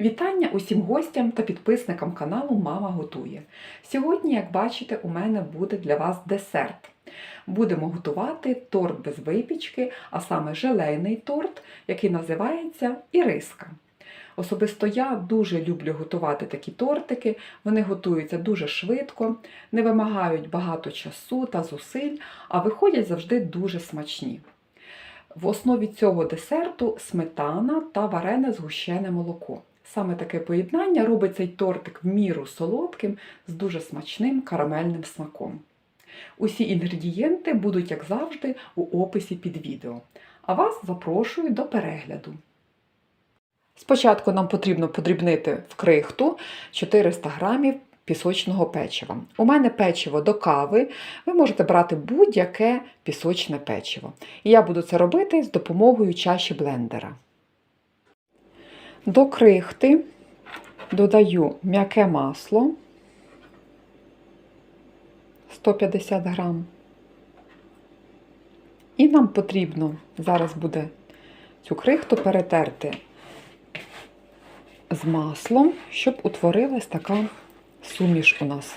Вітання усім гостям та підписникам каналу Мама готує. Сьогодні, як бачите, у мене буде для вас десерт. Будемо готувати торт без випічки, а саме желейний торт, який називається іриска. Особисто я дуже люблю готувати такі тортики. Вони готуються дуже швидко, не вимагають багато часу та зусиль, а виходять завжди дуже смачні. В основі цього десерту сметана та варене згущене молоко. Саме таке поєднання робить цей тортик в міру солодким з дуже смачним карамельним смаком. Усі інгредієнти будуть, як завжди, у описі під відео. А вас запрошую до перегляду. Спочатку нам потрібно подрібнити в крихту 400 грамів пісочного печива. У мене печиво до кави, ви можете брати будь-яке пісочне печиво. І я буду це робити з допомогою чаші блендера. До крихти додаю м'яке масло 150 грам. І нам потрібно зараз буде цю крихту перетерти з маслом, щоб утворилась така суміш у нас.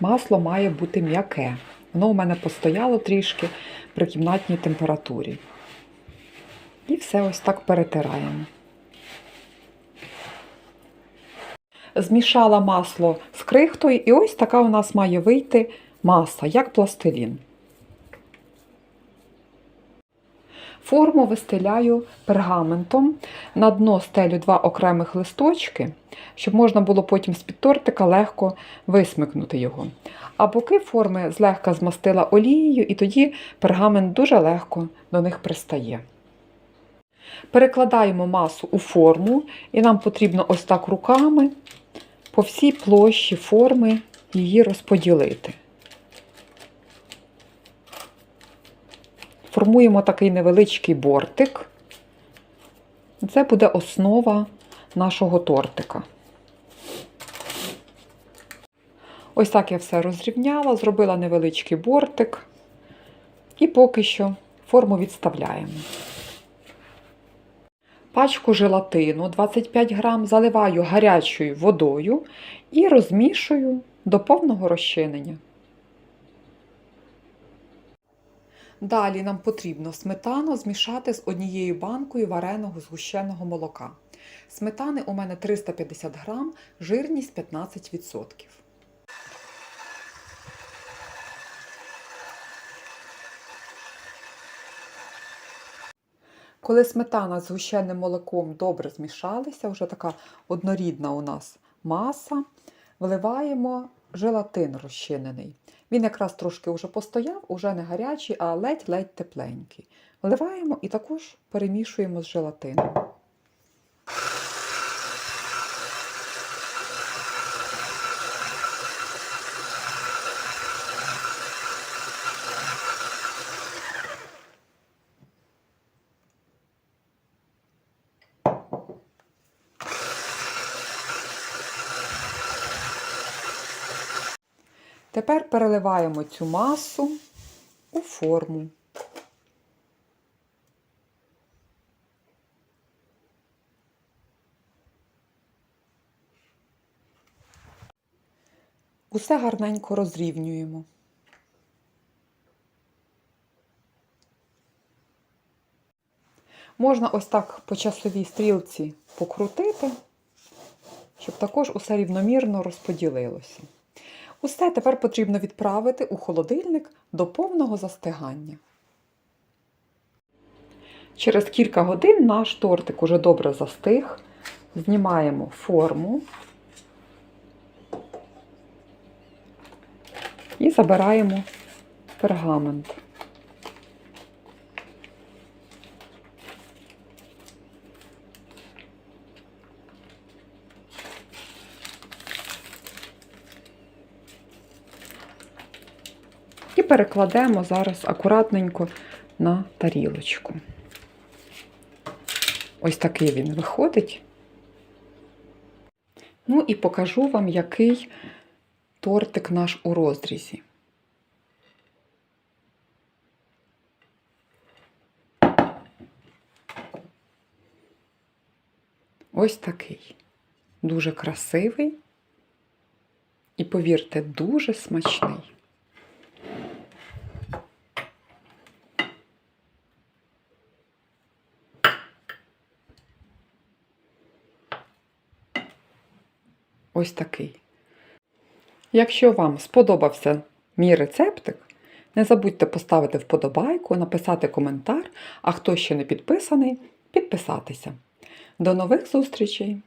Масло має бути м'яке. Воно у мене постояло трішки при кімнатній температурі. І все ось так перетираємо. Змішала масло з крихтою, і ось така у нас має вийти маса, як пластилін. Форму вистеляю пергаментом, на дно стелю два окремих листочки, щоб можна було потім з-під тортика легко висмикнути його. А боки форми злегка змастила олією, і тоді пергамент дуже легко до них пристає. Перекладаємо масу у форму, і нам потрібно ось так руками по всій площі форми її розподілити. Формуємо такий невеличкий бортик. Це буде основа нашого тортика. Ось так я все розрівняла, зробила невеличкий бортик. І поки що форму відставляємо. Пачку желатину 25 грам заливаю гарячою водою і розмішую до повного розчинення. Далі нам потрібно сметану змішати з однією банкою вареного згущеного молока. Сметани у мене 350 грам, жирність 15%. Коли сметана з гущеним молоком добре змішалися, вже така однорідна у нас маса, вливаємо желатин розчинений. Він якраз трошки вже постояв, уже не гарячий, а ледь-ледь тепленький. Вливаємо і також перемішуємо з желатином. Тепер переливаємо цю масу у форму. Усе гарненько розрівнюємо. Можна ось так по часовій стрілці покрутити, щоб також усе рівномірно розподілилося. Усе тепер потрібно відправити у холодильник до повного застигання. Через кілька годин наш тортик уже добре застиг. Знімаємо форму і забираємо пергамент. Перекладемо зараз акуратненько на тарілочку. Ось такий він виходить. Ну і покажу вам, який тортик наш у розрізі. Ось такий. Дуже красивий і, повірте, дуже смачний. Ось такий. Якщо вам сподобався мій рецептик, не забудьте поставити вподобайку, написати коментар, а хто ще не підписаний, підписатися. До нових зустрічей!